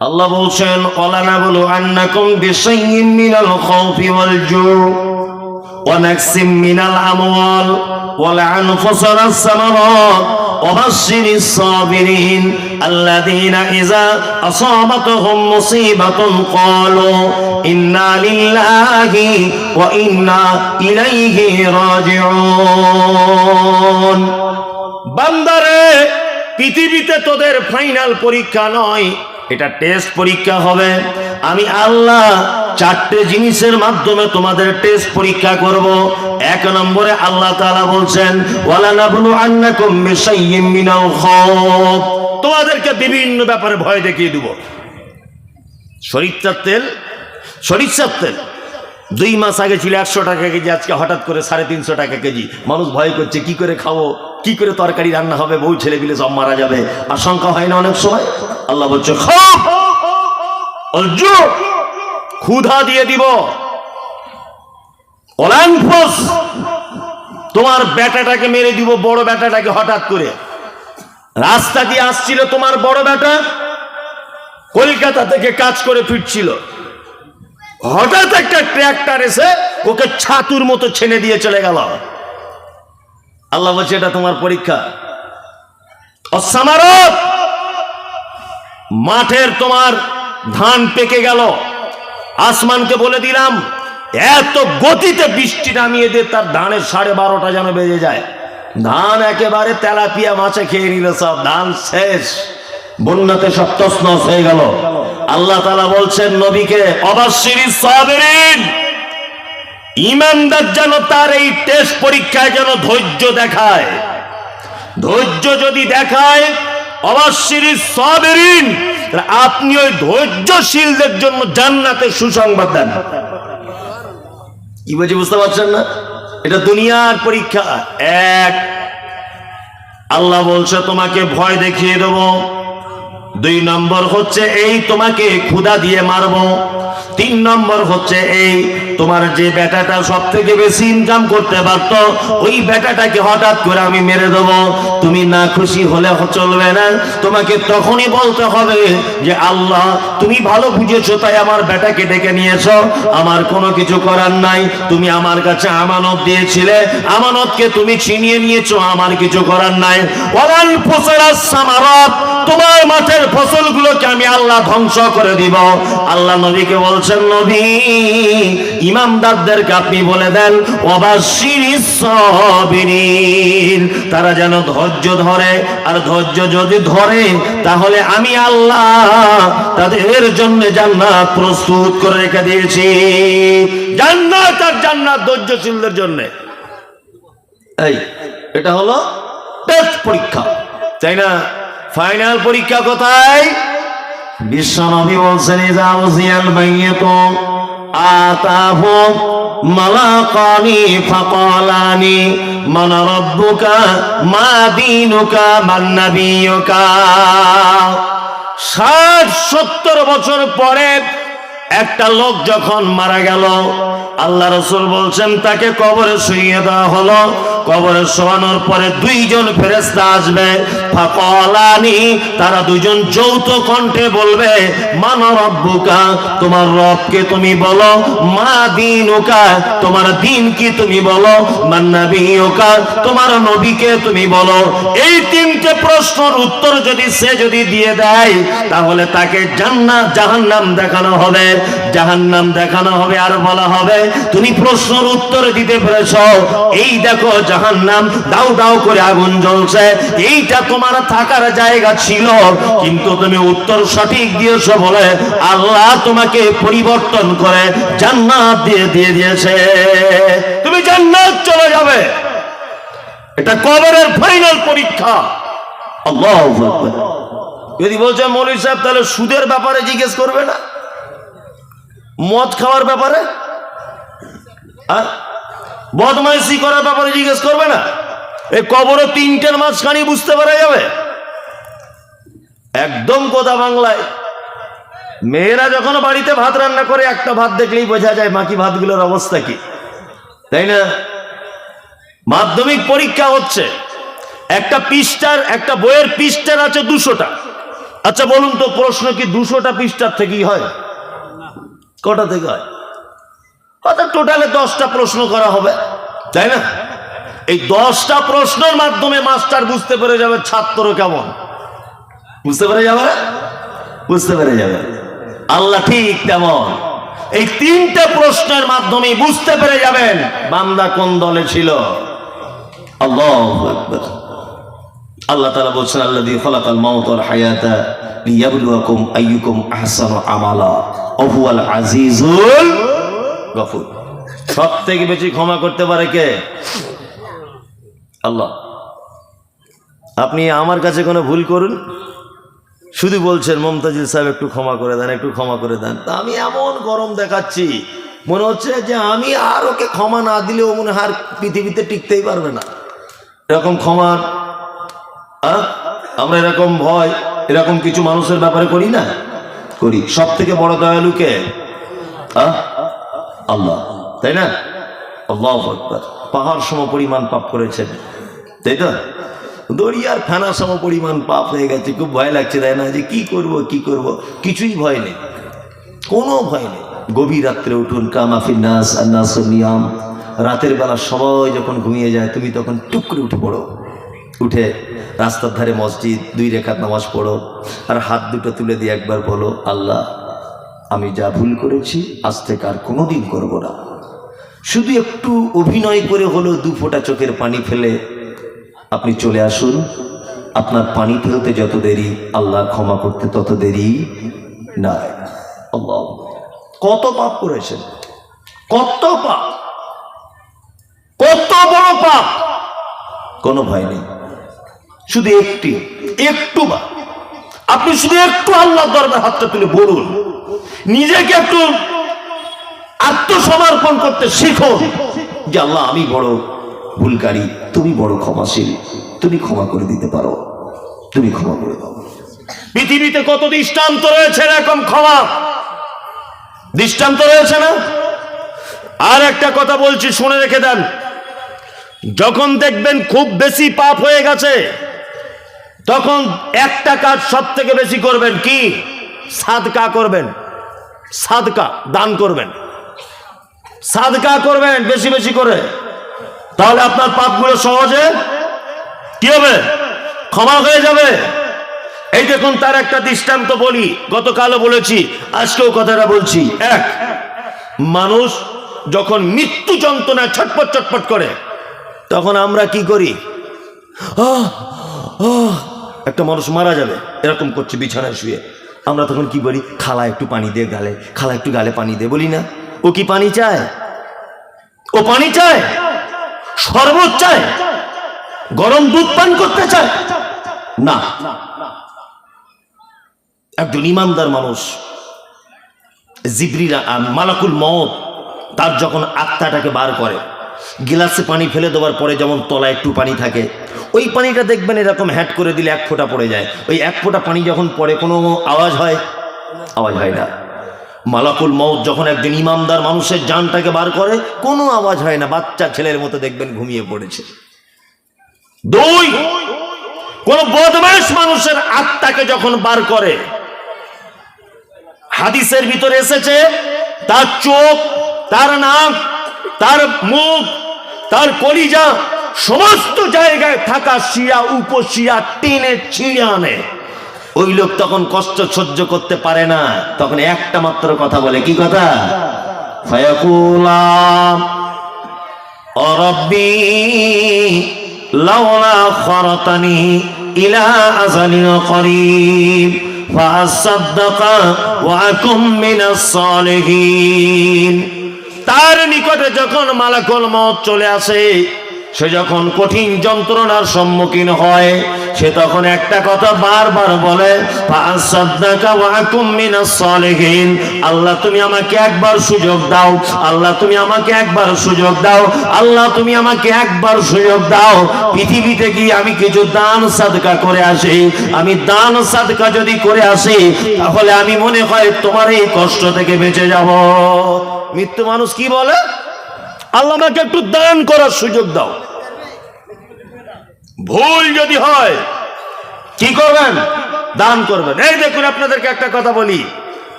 আল্লাহ বলছেন অলানা বলু আন্নাকুম বিশাইয়্যিন মিনাল খাউফি ওয়াল জু ونكس من الأموال والأنفس والثمرات وبشر الصابرين الذين إذا أصابتهم مصيبة قالوا إنا لله وإنا إليه راجعون বান্দারে পৃথিবীতে তোদের ফাইনাল পরীক্ষা নয় এটা টেস্ট পরীক্ষা হবে। আমি আল্লাহ চারটে জিনিসের মাধ্যমে তোমাদের টেস্ট পরীক্ষা করব। এক নম্বরে আল্লাহ তাআলা বলছেন ওয়ালা নাবলু আন্নাকুম বিশাইয়্যিম মিনাল খাউফ। তোমাদেরকে বিভিন্ন ব্যাপারে ভয় দেখিয়ে দেব। সরিষার তেল সরিষার তেল। দুই মাস আগে ছিল একশো টাকা কেজি, আজকে হঠাৎ করে সাড়ে তিনশো টাকা কেজি। মানুষ ভয় করছে, কি করে খাব? কি করে তরকারি রান্না হবে? বউ ছেলে মিলে সব মারা যাবে। আশঙ্কা হয় না অনেক সময়? আল্লাহ বলছে ক্ষুধা দিয়ে দিব। তোমার বেটাটাকে মেরে দিব, বড় বেটাটাকে হঠাৎ করে। রাস্তা দিয়ে আসছিল তোমার বড় বেটা কলকাতা থেকে কাজ করে ফিরছিল। হঠাৎ একটা ট্র্যাক্টর এসে ওকে ছাতুর মতো ছেনে দিয়ে চলে গেল। আল্লাহ বলছে, এটা তোমার পরীক্ষা। মাঠের তোমার ধান পেকে গেল। আসমানকে বলে দিলাম, এত গতিতে বৃষ্টি নামিয়ে দিয়ে তার ধানের সাড়ে বারোটা যেন বেজে যায়। ধান একেবারে তেলাপিয়া মাছে খেয়ে নিল সব, ধান শেষ। বন্যাতে সব তসনস হয়ে গেল। আল্লাহ তালা বলছেন, নবীকে অবশ্যই সাবেরিন ইমানদার যেন তার এই টেস্ট পরীক্ষায় যেন ধৈর্য দেখায়। ধৈর্য যদি দেখায় অবশ্যই সাবেরিন আপনি ওই ধৈর্যশীলদের জন্য জান্নাতে সুসংবাদ দেন। কি বলছি বুঝতে পারছেন না? এটা দুনিয়ার পরীক্ষা। এক, আল্লাহ বলছে, তোমাকে ভয় দেখিয়ে দেব। দুই নম্বর হচ্ছে এই তোমাকে ক্ষুদা দিয়ে মারবো। তিন নম্বর হচ্ছে এই তোমার যে বেটাটা সব থেকে বেশি ইনকাম করতে পারত, ওই বেটাটাকে হঠাৎ করে আমি মেরে দেবো। তুমি না খুশি হলে চলবে না। তোমাকে তখনই বলতে হবে যে, আল্লাহ, তুমি ভালো বুঝেছ, তাই আমার বেটাকে ডেকে নিয়েছো। আমার কোনো কিছু করার নাই। তুমি আমার কাছে আমানত দিয়েছিলে। আমানতকে তুমি ছিনিয়ে নিয়েছো, আমার কিছু করার নাই। ওয়ালাল ফুসরাস সামারাত। তোমার মাঠের ফসলগুলোকে আমি আল্লাহ ধ্বংস করে দিব। আল্লাহ নবীকে বলছেন, নবী ইমামদারদেরকে আপনি বলে দেন তারা যেন ধৈর্য ধরে, আর ধৈর্য যদি ধরে, তাহলে আমি আল্লাহ তাদের জন্য জান্নাত প্রস্তুত করে রেখে দিয়েছি। জান্নাত আর জান্নাত ধৈর্যশীলদের জন্য। এই, এটা হলো টেস্ট পরীক্ষা। তাই না? ফাইনাল পরীক্ষা কোথায়? বিশ্বনবী বলছেন ইজাউজিয়াল মাইয়াত। আতাহু মালাকানি ফাকালানি মান রব্বুকা মা দীনুকা মান নাবিয়ুকা ষাট সত্তর বছর পরে একটা লোক যখন মারা গেল, আল্লাহ রসুল বলছেন, তাকে কবরে শুইয়ে দেওয়া হলো। কবরে শোয়ানোর পরে দুইজন ফেরেস্তা আসবে। ফাকলানি, তারা দুজন যৌথ কণ্ঠে বলবে, মান রব্বুকা, তোমার রবকে তুমি বলো? মা দিনুকা, তোমার দিন কি তুমি বলো? মান নাবিয়ুকা, তোমার নবীকে তুমি বলো? এই তিনটে প্রশ্নের উত্তর যদি সে যদি দিয়ে দেয়, তাহলে তাকে জান্নাত, জাহান্নাম দেখানো হবে। জাহান্নাম দেখানো হবে আর বলা হবে, তুমি প্রশ্নের উত্তর দিতে পেরেছ। এই দেখো জাহান্নাম, দাও দাও করে আগুন জ্বলছে। এইটা তোমার থাকার জায়গা ছিল, কিন্তু তুমি উত্তর সঠিক দিয়েছ বলে আল্লাহ তোমাকে পরিবর্তন করে জান্নাত দিয়ে দিয়ে দিয়েছে। তুমি জান্নাত চলে যাবে। এটা কবরের ফাইনাল পরীক্ষা। আল্লাহ যদি বলছে মৌলী সাহেব, তাহলে সুদের ব্যাপারে জিজ্ঞেস করবে না? মদ খাওয়ার ব্যাপারে? বদমাইশি করার ব্যাপারে জিজ্ঞেস করবে না? এই কবরে তিনটের মাঝখানি বুঝতে পারা যাবে। একদম কোথা বাংলায়। মেয়েরা যখন বাড়িতে ভাত রান্না করে, একটা ভাত দেখলেই বোঝা যায় বাকি ভাতগুলোর অবস্থা কি। তাই না? মাধ্যমিক পরীক্ষা হচ্ছে। একটা পৃষ্ঠার, একটা বইয়ের পৃষ্ঠার আছে দুশোটা। আচ্ছা বলুন তো প্রশ্ন কি দুশোটা পৃষ্ঠার থেকেই হয়? কটা থেকে হয়? হয়তো টোটালে দশটা প্রশ্ন করা হবে, তাই না? এই দশটা প্রশ্নের মাধ্যমে মাস্টার বুঝতে পেরে যাবে ছাত্র কেমন। বুঝতে পেরে যাবে? বুঝতে পেরে যাবে। আল্লাহ ঠিক তেমন। এই তিনটে প্রশ্নের মাধ্যমে বুঝতে পেরে যাবেন বান্দা কোন দলে ছিল। আল্লাহ আল্লাহ তালা বলছেন আল্লাহ দিয়ে ফলাকাল মাউতল হায়াতা লিয়াবলুয়াকুম আইয়ুকুম আহসানু আমালা। ওহুয়াল আজিজুল গফুর। সব থেকে বেশি ক্ষমা করতে পারে কে? আল্লাহ। আপনি আমার কাছে কোনো ভুল করুন। শুধু বলছেন, মমতাজিল সাহেব, একটু ক্ষমা করে দেন, একটু ক্ষমা করে দেন। তা আমি এমন গরম দেখাচ্ছি, মনে হচ্ছে যে আমি আর ওকে ক্ষমা না দিলেও মনে আর পৃথিবীতে টিকতেই পারবে না। এরকম ক্ষমা? আমরা এরকম ভয়, এরকম কিছু মানুষের ব্যাপারে করি না? করি। সব থেকে বড় দয়ালুকে? আল্লাহ। তাই না? পাহাড় সম পরিমাণ পাপ করেছেন। তাই তো? দরিয়ার ফেনা সম পরিমাণ পাপ হয়ে গেছে। খুব ভয় লাগছে, তাই না? যে কি করব কি করব? কিছুই ভয় নেই। কোনো ভয় নেই। গভীর রাত্রে উঠুন কামাফির নাস আর নাস নিয়াম। রাতের বেলা সবাই যখন ঘুমিয়ে যায়, তুমি তখন টুকরে উঠে পড়ো। উঠে রাস্তার ধারে মসজিদ, দুই রেখাত নামাজ পড়ো আর হাত দুটো তুলে দিয়ে একবার বলো, আল্লাহ, আমি যা ভুল করেছি, আজ থেকে আর কোনোদিন করব না। শুধু একটু অভিনয় করে হলো দু ফোঁটা চোখের পানি ফেলে আপনি চলে আসুন। আপনার পানি ফেলতে যত দেরি, আল্লাহ ক্ষমা করতে তত দেরি আল্লাহ, কত পাপ করেছেন, কত পাপ, কত বড় পাপ, কোনো ভয় নেই। শুধু একটি, একটু বা। আপনি শুধু একটু আল্লাহ দরবার হাতটা তুলে বলুন। নিজেকে একটু আত্মসমর্পণ করতে শিখো যে আল্লাহ, আমি বড় ভুলকারী, তুমি বড় ক্ষমাশীল, তুমি ক্ষমা করে দিতে পারো, তুমি ক্ষমা করে দাও। পৃথিবীতে কত দৃষ্টান্ত রয়েছে এরকম ক্ষমা? দৃষ্টান্ত রয়েছে না? আর একটা কথা বলছি, শুনে রেখে দেন। যখন দেখবেন খুব বেশি পাপ হয়ে গেছে তখন একটা কাজ সব থেকে বেশি করবেন কি? সাদকা করবেন। সাদকা দান করবেন। সাদকা করবেন বেশি বেশি করে। তাহলে আপনার পাপগুলো সহজে কি হবে? ক্ষমা হয়ে যাবে। এই দেখুন তার একটা দৃষ্টান্ত বলি গতকালও বলেছি আজকেও কথাটা বলছি। এক মানুষ যখন মৃত্যু যন্ত্রণায় ছটপট ছটপট করে তখন আমরা কি করি? আহ, আহ, একটা মানুষ মারা যাবে, এরকম করছে, বিছানায় শুয়ে। আমরা তখন কি বলি? খালা একটু পানি দিয়ে গালে, খালা একটু গালে পানি দে, বলি না। ও কি পানি চায়? ও পানি চায়? শরবত চায়? গরম দুধ পান করতে চায়? না। একজন ইমানদার মানুষ জিবরিরা মালাকুল মত তার যখন আত্মাটাকে বার করে গিলাসে পানি ফেলে দেওয়ার পরে যেমন তলায় একটু পানি থাকে, ওই পানিটা দেখবেন এরকম হ্যাট করে দিলে এক ফোঁটা পড়ে যায়। ওই এক ফোঁটা পানি যখন পড়ে, কোনো আওয়াজ হয়? আওয়াজ হয় না। মালাকুল মৌত যখন একজন ইমামদার মানুষের জানটাকে বার করে, কোনো আওয়াজ হয় না। বাচ্চা ছেলের মতো দেখবেন ঘুমিয়ে পড়েছে। দুই, কোন বদমাস মানুষের আত্মাকে যখন বার করে, হাদিসের ভিতরে এসেছে, তার চোখ, তার নাক তার মুখ, তার কলিজা সমস্ত জায়গায় থাকা শিয়া, উপশিয়া, টিনে ছিঁড়ে আনে। ওই লোক তখন কষ্ট সহ্য করতে পারে না। তখন একটা মাত্র কথা বলে, কি কথা? ফায়াকুলা তার নিকটে যখন মালাকুল মত চলে আসে, সে যখন কঠিন যন্ত্রণার সম্মুখীন হয়, সে তখন একটা কথা বারবার বলে। আল্লাহ, তুমি আমাকে একবার সুযোগ দাও। আল্লাহ, তুমি আমাকে একবার সুযোগ দাও। আল্লাহ, তুমি আমাকে একবার সুযোগ দাও। পৃথিবীতে কি আমি কিছু দান সাদকা করে আসি? আমি দান সাদকা যদি করে আসি, তাহলে আমি মনে হয় তোমার এই কষ্ট থেকে বেঁচে যাব। মৃত্যু মানুষ কি বলে? আল্লাহ আমাকে একটু দান করার সুযোগ দাও। ভুল যদি হয়, কি করবেন? দান করবেন। এই দেখুন, আপনাদেরকে একটা কথা বলি।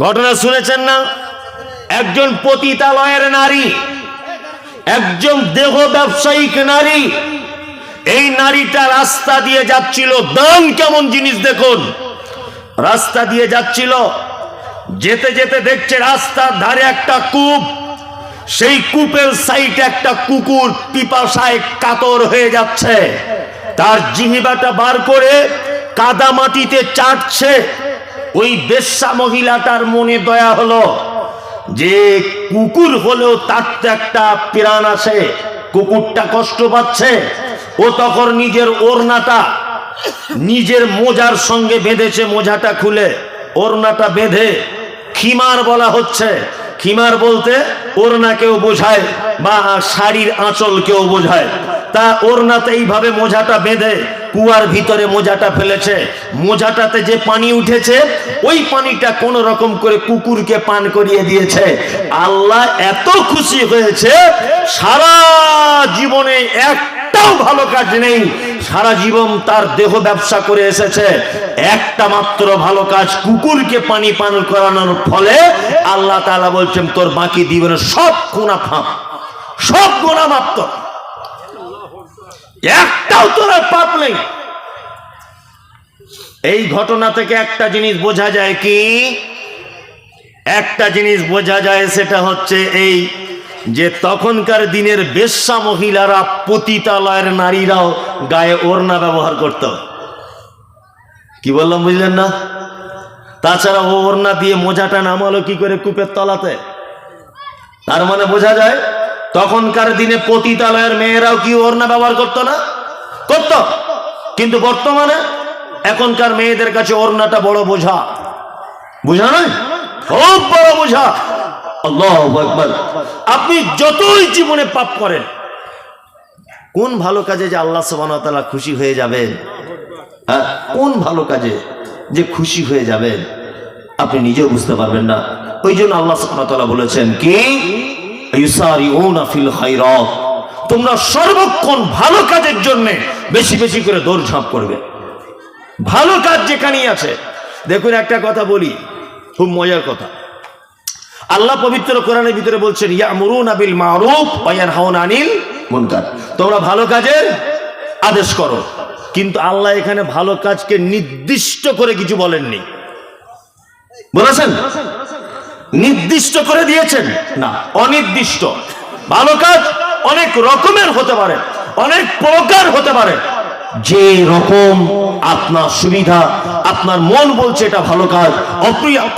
ঘটনা শুনেছেন না? একজন পতিতালয়ের নারী, একজন দেহ ব্যবসায়িক নারী, এই নারীটা রাস্তা দিয়ে যাচ্ছিল। দান কেমন জিনিস দেখুন। রাস্তা দিয়ে যাচ্ছিল। যেতে যেতে দেখছে রাস্তার ধারে একটা কূপ। সেই কূপের সাইডে একটা কুকুর পিপাসায় কাতর হয়ে যাচ্ছে। তার জিহিবাটা বার করে কাদা মাটিতে চাটছে। ওই বেশ্যা মহিলাটার মনে দয়া হলো যে কুকুর হলেও তার তো একটা প্রাণ আছে। কুকুরটা কষ্ট পাচ্ছে। ও তখন নিজের ওড়নাটা, নিজের মোজার সঙ্গে বেঁধেছে মোজাটা খুলে। ওড়নাটা বেঁধে খিমার বলা হচ্ছে। খিমার বলতে ওড়না কেউ বোঝায় বা শাড়ির আঁচল কেউ বোঝায়। তা ওড়নাতে এইভাবে মোজাটা বেঁধে কুয়ার ভিতরে মোজাটা ফেলেছে। মোজাটাতে যে পানি উঠেছে, ওই পানিটা কোন রকম করে কুকুরকে পান করিয়ে দিয়েছে। আল্লাহ এত খুশি হয়েছে, সারা জীবনে একটাও ভালো কাজ নেই। সারা জীবন তার দেহ ব্যবসা করে এসেছে। একটা মাত্র ভালো কাজ, কুকুরকে পানি পান করানোর ফলে আল্লাহ তাআলা বলছেন, তোর বাকি জীবনের সব গুণা ফাঁপ সব গুণা মাত্র একটাও তোর আর পাপ নেই। এই ঘটনা থেকে একটা জিনিস বোঝা যায় কি? একটা জিনিস বোঝা যায় সেটা হচ্ছে এই যে তখনকার দিনের বেশ্যা মহিলারা পতিতালয়ের নারীরাও গায়ে ওড়না ব্যবহার করত। কি বললাম বুঝলেন না? তাছাড়া ও ওড়না দিয়ে মোজাটা নামালো কি করে কূপের তলাতে? তার মানে বোঝা যায়, তখনকার দিনে পতিতালয়ের মেয়েরাও কি ওড়না ব্যবহার করতো না? করত। কিন্তু বর্তমানে এখনকার মেয়েদের কাছে ওড়নাটা বড় বোঝা। বুঝা নয়? খুব বড় বোঝা। আল্লাহ আকবার। আপনি যতই জীবনে পাপ করেন, কোন ভালো কাজে যে আল্লাহ সুবহানাহু খুশি হয়ে যাবেন? হ্যাঁ কোন ভালো কাজে যে খুশি হয়ে যাবেন? আপনি নিজেও বুঝতে পারবেন না। ওই জন্য আল্লাহ তাআলা বলেছেন, কি? তোমরা সর্বক্ষণ ভালো কাজের জন্য বেশি বেশি করে দৌড়ঝাঁপ করবে। ভালো কাজ যেখানেই আছে। দেখুন, একটা কথা বলি, খুব মজার কথা। আল্লাহ পবিত্র কোরআনের ভিতরে বলছেন ইয়া মরুন আবিল মারুফ ওয়ান হাউন আনিল মুনকার। তোমরা ভালো কাজের আদেশ করো, কিন্তু আল্লাহ এখানে ভালো কাজকে নির্দিষ্ট করে কিছু বলেননি। বলেছেন? নির্দিষ্ট করে দিয়েছেন? না, অনির্দিষ্ট। ভালো কাজ অনেক রকমের হতে পারে, অনেক প্রকার হতে পারে। যে রকম আপনার সুবিধা, আপনার মন বলছে এটা ভালো কাজ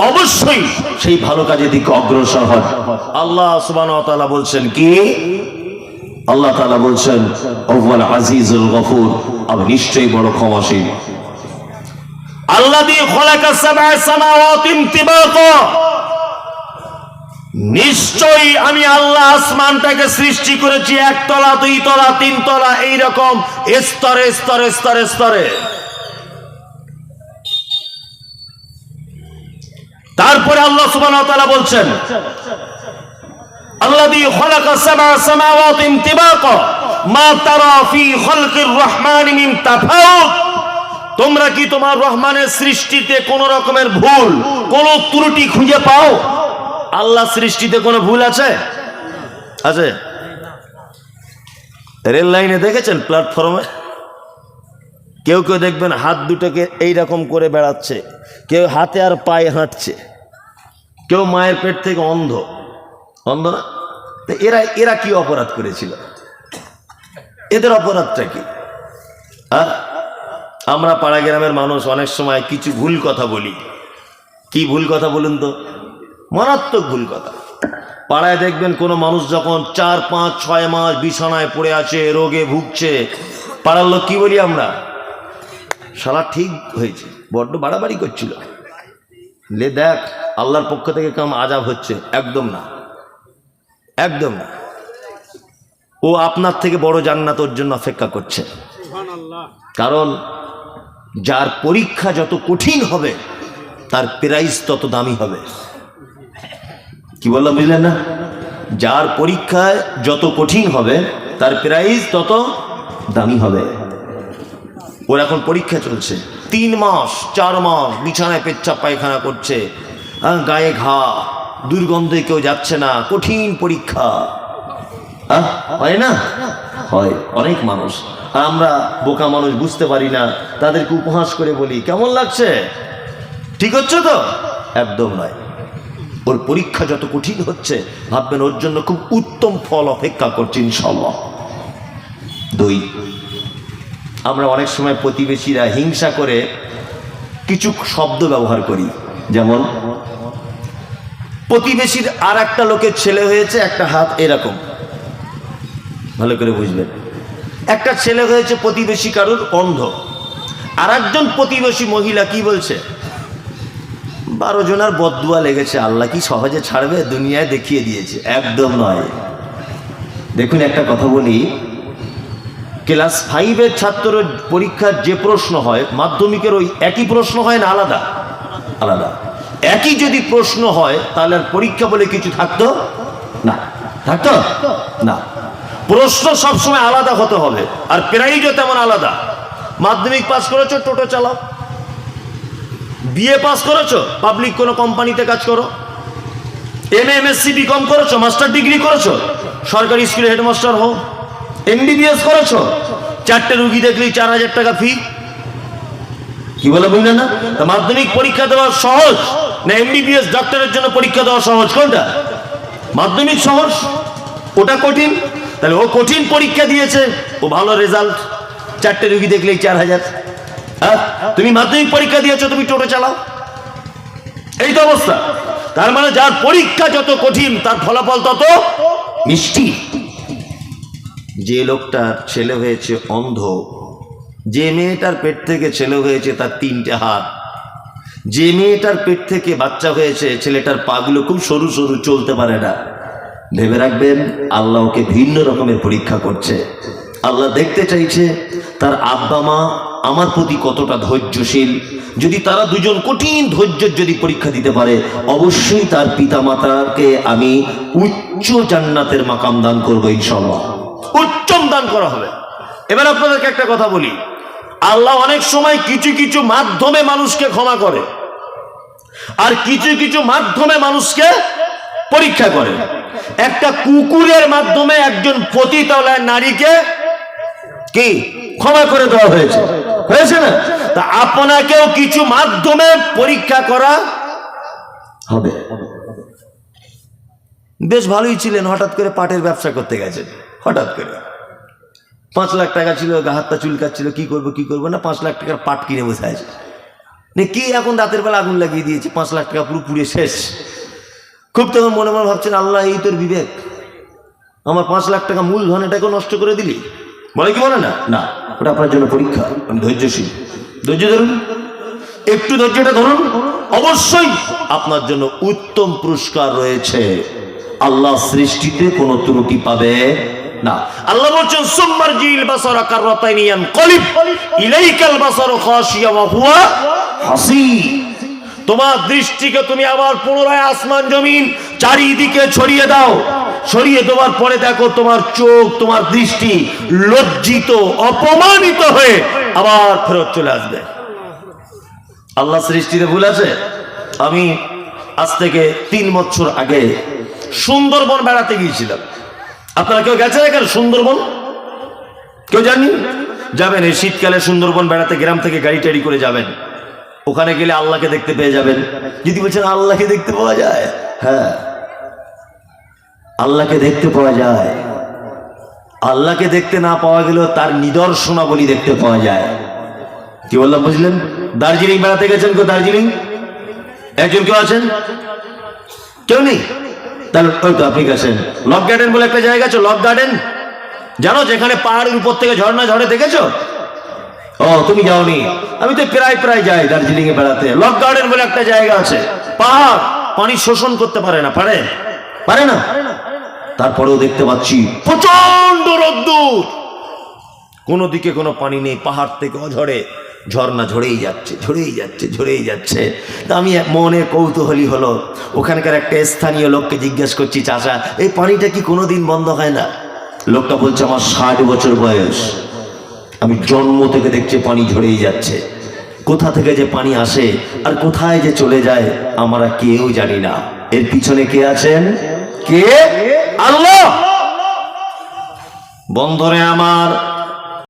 অবশ্যই সেই ভালো কাজের দিকে অগ্রসর হন আল্লাহ সুবহানাহু বলছেন কি? আল্লাহ তাআলা বলছেন, আউয়াল আজিজুল গফুর আমি নিশ্চয়ই বড় ক্ষমাশীল। আল্লাহ দিয়ে নিশ্চয়ই আমি আল্লাহ আসমানটাকে সৃষ্টি করেছি, একতলা দুই তলা তিন তলা এইরকম স্তরে স্তরে স্তরে স্তরে। তারপরে আল্লাহ সুবান বলছেন আল্লাহ দিয়ে মা তারা ফি রহমান মিন তোমরা কি তোমার রহমানের সৃষ্টিতে কোন রকমের ভুল, কোন ত্রুটি খুঁজে পাও? আল্লাহ সৃষ্টিতে কোনো ভুল আছে? আছে? রেল লাইনে দেখেছেন প্ল্যাটফর্মে? কেউ কেউ দেখবেন হাত দুটোকে এইরকম করে বেড়াচ্ছে। কেউ হাতে আর পায়ে হাঁটছে। কেউ মায়ের পেট থেকে অন্ধ। অন্ধ না? তো এরা এরা কি অপরাধ করেছিল? এদের অপরাধটা কি? হ্যাঁ? আমরা পাড়া গ্রামের মানুষ অনেক সময় কিছু ভুল কথা বলি। কি ভুল কথা বলুন তো? মারাত্মক ভুল কথা। পাড়ায় দেখবেন কোনো মানুষ যখন চার পাঁচ ছয় মাস বিছানায় পড়ে আছে রোগে ভুগছে পাড়ার লোক কি বলি আমরা? সারা ঠিক হয়েছে বড্ড বাড়াবাড়ি করছিল। লে দেখ আল্লাহর পক্ষ থেকে কেমন আজাব হচ্ছে একদম না। একদম না। ও আপনার থেকে বড় জান্নাত ওর জন্য অপেক্ষা করছে। কারণ যার পরীক্ষা যত কঠিন হবে তার প্রাইজ তত দামি হবে। কি বললাম বুঝলেন না? যার পরীক্ষায় যত কঠিন হবে, তার প্রাইজ তত দামি হবে। ওর এখন পরীক্ষা চলছে। তিন মাস, চার মাস বিছানায় পেচ্ছাপ পায়খানা করছে। গায়ে ঘা, দুর্গন্ধে কেউ যাচ্ছে না, কঠিন পরীক্ষা। হয় না? হয়, অনেক মানুষ। আর আমরা বোকা মানুষ বুঝতে পারি না, তাদেরকে উপহাস করে বলি, কেমন লাগছে? ঠিক হচ্ছে তো? একদম নয়। ওর পরীক্ষা যত কঠিন হচ্ছে, ভাববেন ওর জন্য খুব উত্তম ফল অপেক্ষা করছে ইনশাল্লাহ দুই, আমরা অনেক সময় প্রতিবেশীরা হিংসা করে কিছু শব্দ ব্যবহার করি। যেমন, প্রতিবেশীর আর একটা লোকের ছেলে হয়েছে, একটা হাত এরকম। ভালো করে বুঝবেন। একটা ছেলে হয়েছে প্রতিবেশী কারুর অন্ধ। আর একজন প্রতিবেশী মহিলা কি বলছে? বারো জনার বদুয়া লেগেছে। আল্লাহ কি সহজে ছাড়বে? দুনিয়ায় দেখিয়ে দিয়েছে। একদম নয়। দেখুন, একটা কথা বলি। ক্লাস ফাইভের ছাত্র পরীক্ষার যে প্রশ্ন হয়, মাধ্যমিকের ওই একই প্রশ্ন হয় না আলাদা? আলাদা। একই যদি প্রশ্ন হয়, তাহলে আর পরীক্ষা বলে কিছু থাকতো? না। থাকতো? না। প্রশ্ন সবসময় আলাদা হতে হবে, আর প্রাইজও তেমন আলাদা। মাধ্যমিক পাস করেছ, টোটো চালাও। বিএ পাস করেছ? পাবলিক কোনো কোম্পানিতে কাজ করো? M M S C BCom করেছ? মাস্টার ডিগ্রি করেছ? সরকারি স্কুলে হেডমাস্টার হও। এমবিবিএস করেছ? চারটে রুগী দেখলেই চার হাজার টাকা ফি কি বলে বুঝলেন না? তা মাধ্যমিক পরীক্ষা দেওয়া সহজ না এমবিবিএস ডাক্তারের জন্য পরীক্ষা দেওয়া সহজ? কোনটা? মাধ্যমিক সহজ? ওটা কঠিন? তাহলে ও কঠিন পরীক্ষা দিয়েছে। ও ভালো রেজাল্ট চারটে রুগী দেখলেই চার হাজার। হ্যাঁ? তুমি মাধ্যমিক পরীক্ষা দিয়েছ, তুমি টোটো চালাও। এই তো অবস্থা। তার মানে যার পরীক্ষা যত কঠিন, তার ফলাফল তত মিষ্টি। যে লোকটার ছেলে হয়েছে অন্ধ, যে মেয়েটার পেট থেকে ছেলে হয়েছে তার তিনটে হাত, যে মেয়েটার পেট থেকে বাচ্চা হয়েছে ছেলেটার পাগুলো খুব সরু সরু, চলতে পারে না। ভেবে রাখবেন আল্লাহকে ভিন্ন রকমের পরীক্ষা করছে। আল্লাহ দেখতে চাইছে তার আব্বা মা আমার প্রতি কতটা ধৈর্যশীল? যদি তারা দুজন কঠিন ধৈর্যের যদি পরীক্ষা দিতে পারে, অবশ্যই তার পিতা মাতাকে আমি উচ্চ জান্নাতের মাকাম দান করব ইনশাল্লাহ উচ্চম দান করা হবে। এবার আপনাদেরকে একটা কথা বলি। আল্লাহ অনেক সময় কিছু কিছু মাধ্যমে মানুষকে ক্ষমা করে আর কিছু কিছু মাধ্যমে মানুষকে পরীক্ষা করে। একটা কুকুরের মাধ্যমে একজন পতিতলায় নারীকে কি? ক্ষমা করে দেওয়া হয়েছে। হয়েছে না? তা আপনাকেও কিছু মাধ্যমে পরীক্ষা করা হবে। বেশ ভালোই ছিলেন, হঠাৎ করে পাটের ব্যবসা করতে গেছেন। হঠাৎ করে। পাঁচ লাখ টাকা ছিল হাতটা চুলকাচ্ছিল, কি করব কি করব না, পাঁচ লাখ টাকার পাট কিনে বসে আছে। কি এখন রাতের বেলা আগুন লাগিয়ে দিয়েছে? পাঁচ লাখ টাকা পুরো পুড়ে শেষ। খুব তখন মনে মনে ভাবছেন, আল্লাহ, এই তোর বিবেক। আমার পাঁচ লাখ টাকা মূলধন এটাকে নষ্ট করে দিলি? বলে কি বলে না? না। ওটা আপনার জন্য পরীক্ষা। আমি ধৈর্যশীল। ধৈর্য ধরুন। একটু ধৈর্যটা ধরুন। অবশ্যই আপনার জন্য উত্তম পুরস্কার রয়েছে। আল্লাহ সৃষ্টিতে কোনো ত্রুটি পাবে না। আল্লাহ বলছেন, সুম্মার জিল বাসারা কাররাতাইনিয়ান কলিব। ইলাইকাল বাসারু হুয়া হাসি তোমার দৃষ্টিকে তুমি আবার পুনরায় আসমান জমিন চারিদিকে ছড়িয়ে দাও। ছড়িয়ে দেওয়ার পরে দেখো তোমার চোখ, তোমার দৃষ্টি লজ্জিত, অপমানিত হয়ে আবার ফেরত চলে আসবে। আল্লাহ সৃষ্টিতে ভুল আছে? আমি আজ থেকে তিন বছর আগে সুন্দরবন বেড়াতে গিয়েছিলাম। আপনারা কেউ গেছেন এখানে সুন্দরবন? কেউ জানি যাবেন, এই শীতকালে সুন্দরবন বেড়াতে গ্রাম থেকে গাড়ি টাড়ি করে যাবেন। ওখানে গেলে আল্লাহকে দেখতে পেয়ে যাবেন। যদি বলছেন আল্লাহকে দেখতে পাওয়া যায় হ্যাঁ। আল্লাহকে দেখতে পাওয়া যায়। আল্লাহকে দেখতে না পাওয়া গেলেও তার নিদর্শনাবলী দেখতে পাওয়া যায়। কি বললাম, বুঝলেন? দার্জিলিং বেড়াতে গেছেন কেউ? দার্জিলিং? একজন কেউ আছেন? কেউ নেই? তাহলে আপনি গেছেন। লক গার্ডেন বলে একটা জায়গা আছে লক গার্ডেন। জানো যেখানে পাহাড়ের উপর থেকে ঝর্ণা ঝরে দেখেছ? ও, তুমি যাওনি। আমি তো প্রায় প্রায় যাই দার্জিলিং এ বেড়াতে। লক গার্ডেন বলে একটা জায়গা আছে। পাহাড়, পানি শোষণ করতে পারে না, পারে? পারে না? তারপরেও দেখতে পাচ্ছি প্রচণ্ড রোদ্দুর। কোনো দিকে কোনো পানি নেই, পাহাড় থেকে অঝরে। ঝর্ণা ঝরেই যাচ্ছে ঝরেই যাচ্ছে ঝরেই যাচ্ছে। তা আমি মনে কৌতূহলী হলো, ওখানকার একটা স্থানীয় লোককে জিজ্ঞেস করছি, চাচা, এই পানিটা কি কোনো দিন বন্ধ হয় না? লোকটা বলছে, আমার ষাট বছর বয়স। আমি জন্ম থেকে দেখছি পানি ঝরেই যাচ্ছে। কোথা থেকে যে পানি আসে আর কোথায় যে চলে যায়, আমরা কেউ জানি না। এর পিছনে কে আছেন? কে? আল্লাহ! বন্ধরে আমার